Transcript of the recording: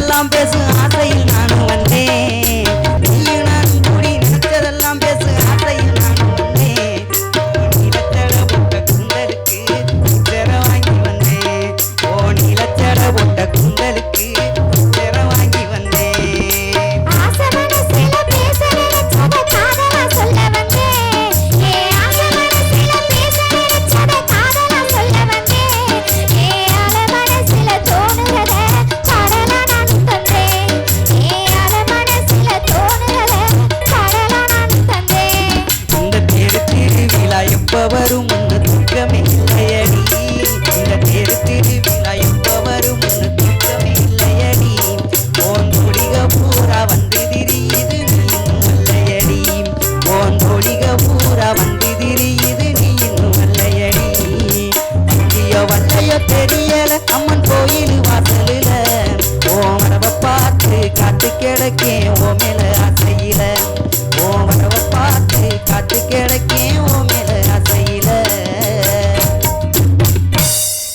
பேசலாம் பேசும் ஆசையில் கிடக்கேன் ஓ மேல ஆசையில ஓ வரவை பார்த்து காத்து கிடக்கேன்